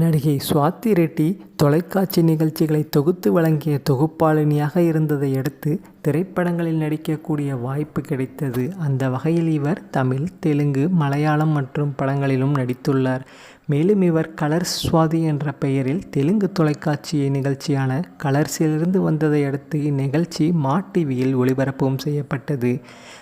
நடிகை சுவாதி ரெட்டி தொலைக்காட்சி நிகழ்ச்சிகளை தொகுத்து வழங்கிய தொகுப்பாளினியாக இருந்ததை அடுத்து திரைப்படங்களில் நடிக்கக்கூடிய வாய்ப்பு கிடைத்தது. அந்த வகையில் இவர் தமிழ், தெலுங்கு, மலையாளம் மற்றும் படங்களிலும் நடித்துள்ளார். மேலும் இவர் கலர்ஸ் சுவாதி என்ற பெயரில் தெலுங்கு தொலைக்காட்சி நிகழ்ச்சியான கலர்ஸிலிருந்து வந்ததை அடுத்து இந்நிகழ்ச்சி மா டிவியில் ஒளிபரப்பும் செய்யப்பட்டது.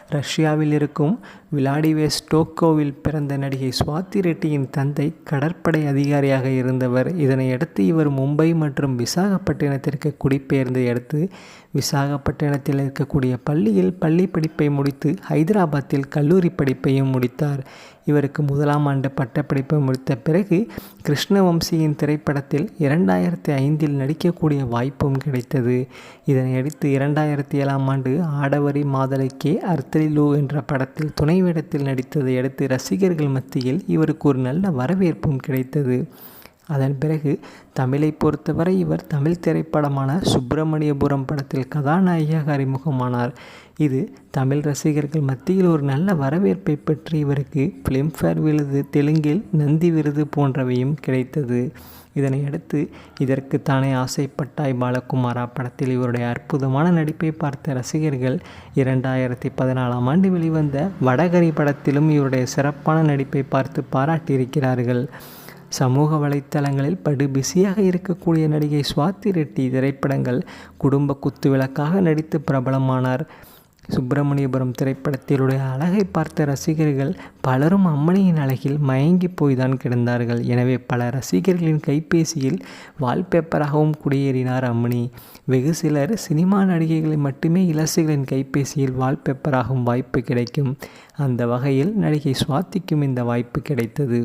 ரஷ்யாவில் இருக்கும் விளாடிவோஸ்டோக்கில் பிறந்த நடிகை சுவாதி ரெட்டியின் தந்தை கடற்படை அதிகாரியாக இருந்தவர். இதனையடுத்து இவர் மும்பை மற்றும் விசாகப்பட்டினத்திற்கு குடிபெயர்ந்ததை அடுத்து விசாகப்பட்டினத்தில் இருக்கக்கூடிய பள்ளியில் பள்ளி படிப்பை முடித்து ஹைதராபாத்தில் கல்லூரி படிப்பையும் முடித்தார். இவருக்கு முதலாம் ஆண்டு பட்டப்படிப்பை முடித்த பிறகு கிருஷ்ணவம்சியின் திரைப்படத்தில் இரண்டாயிரத்தி ஐந்தில் நடிக்கக்கூடிய வாய்ப்பும் கிடைத்தது. இதனையடுத்து இரண்டாயிரத்தி ஏழாம் ஆண்டு ஆடவரி மாதலைக்கே அர்த்தலிலு என்ற படத்தில் துணை வேடத்தில் நடித்ததை அடுத்து ரசிகர்கள் மத்தியில் இவருக்கு ஒரு நல்ல வரவேற்பும் கிடைத்தது. அதன் பிறகு தமிழை பொறுத்தவரை இவர் தமிழ் திரைப்படமான சுப்பிரமணியபுரம் படத்தில் கதாநாயகியாக அறிமுகமானார். இது தமிழ் ரசிகர்கள் மத்தியில் ஒரு நல்ல வரவேற்பை பெற்று இவருக்கு பிலிம்பேர் விருது, தெலுங்கில் நந்தி விருது போன்றவையும் கிடைத்தது. இதனையடுத்து இதற்கு தானே ஆசைப்பட்டாய் பாலகுமாரா படத்தில் இவருடைய அற்புதமான நடிப்பை பார்த்த ரசிகர்கள் இரண்டாயிரத்தி பதினாலாம் ஆண்டு வெளிவந்த வடகரி படத்திலும் இவருடைய சிறப்பான நடிப்பை பார்த்து பாராட்டியிருக்கிறார்கள். சமூக வலைத்தளங்களில் படு பிஸியாக இருக்கக்கூடிய நடிகை சுவாதி ரெட்டி திரைப்படங்கள் குடும்ப குத்துவிளக்காக நடித்து பிரபலமானார். சுப்பிரமணியபுரம் திரைப்படத்திலுடைய அழகை பார்த்த ரசிகர்கள் பலரும் அம்மனியின் அழகில் மயங்கி போய்தான் கிடந்தார்கள். எனவே பல ரசிகர்களின் கைபேசியில் வால்பேப்பராகவும் குடியேறினார் அம்மணி. வெகு சிலர் சினிமா நடிகைகளை மட்டுமே இளசிகளின் கைபேசியில் வால்பேப்பராகும் வாய்ப்பு கிடைக்கும். அந்த வகையில் நடிகை சுவாத்திக்கும் இந்த வாய்ப்பு கிடைத்தது.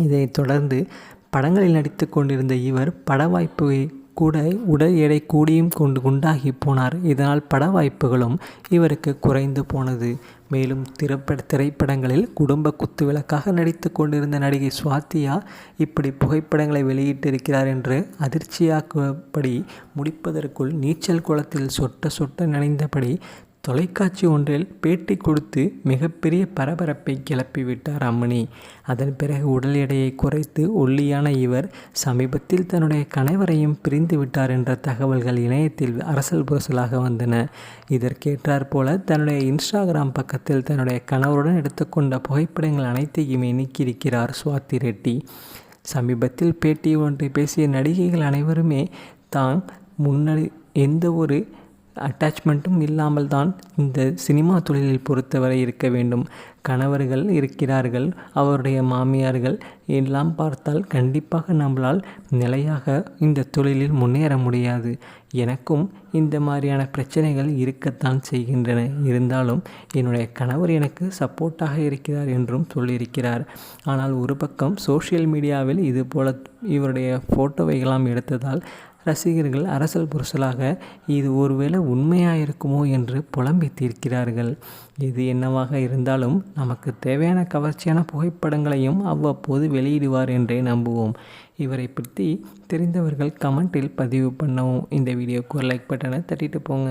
இதைத் தொடர்ந்து படங்களில் நடித்துக் கொண்டிருந்த இவர் பட வாய்ப்பை கூட உடல் எடை கூடியும் கொண்டு குண்டாகி போனார். இதனால் பட வாய்ப்புகளும் இவருக்கு குறைந்து போனது. மேலும் திரைப்பட திரைப்படங்களில் குடும்ப குத்துவிளக்காக நடித்து கொண்டிருந்த நடிகை சுவாத்தியா இப்படி புகைப்படங்களை வெளியிட்டிருக்கிறார் என்று அதிர்ச்சியாக்குபடி முடிப்பதற்குள் நீச்சல் குளத்தில் சொட்ட சொட்ட நனைந்தபடி தொலைக்காட்சி ஒன்றில் பேட்டி கொடுத்து மிகப்பெரிய பரபரப்பை கிளப்பிவிட்டார் அம்மணி. அதன் பிறகு உடல் எடையை குறைத்து ஒல்லியான இவர் சமீபத்தில் தன்னுடைய கணவரையும் பிரிந்து விட்டார் என்ற தகவல்கள் இணையத்தில் அரசல் புரசலாக வந்தன. இதற்கேற்றார் போல தன்னுடைய இன்ஸ்டாகிராம் பக்கத்தில் தன்னுடைய கணவருடன் எடுத்துக்கொண்ட புகைப்படங்கள் அனைத்தையுமே நீக்கியிருக்கிறார் சுவாதி ரெட்டி. சமீபத்தில் பேட்டி ஒன்றை பேசிய நடிகைகள் அனைவருமே தான் முன்னடி எந்த ஒரு அட்டாச்மெண்ட்டும் இல்லாமல் தான் இந்த சினிமா தொழிலில் பொறுத்தவரை இருக்க வேண்டும். கணவர்கள் இருக்கிறார்கள் அவருடைய மாமியார்கள் எல்லாம் பார்த்தால் கண்டிப்பாக நம்மளால் நிலையாக இந்த தொழிலில் முன்னேற முடியாது. எனக்கும் இந்த மாதிரியான பிரச்சனைகள் இருக்கத்தான் செய்கின்றன. இருந்தாலும் என்னுடைய கணவர் எனக்கு சப்போர்ட்டாக இருக்கிறார் என்றும் சொல்லியிருக்கிறார். ஆனால் ஒரு பக்கம் சோஷியல் மீடியாவில் இதுபோல இவருடைய ஃபோட்டோவைகளாம் எடுத்ததால் ரசிகர்கள் அரசல் புரசலாக இது ஒருவேளை உண்மையாயிருக்குமோ என்று புலம்பி தீர்க்கிறார்கள். இது என்னவாக இருந்தாலும் நமக்கு தேவையான கவர்ச்சியான புகைப்படங்களையும் அவ்வப்போது வெளியிடுவார் என்றே நம்புவோம். இவரை பற்றி தெரிந்தவர்கள் கமெண்ட்டில் பதிவு பண்ணவும். இந்த வீடியோக்கு ஒரு லைக் பட்டனை தட்டிட்டு போங்க.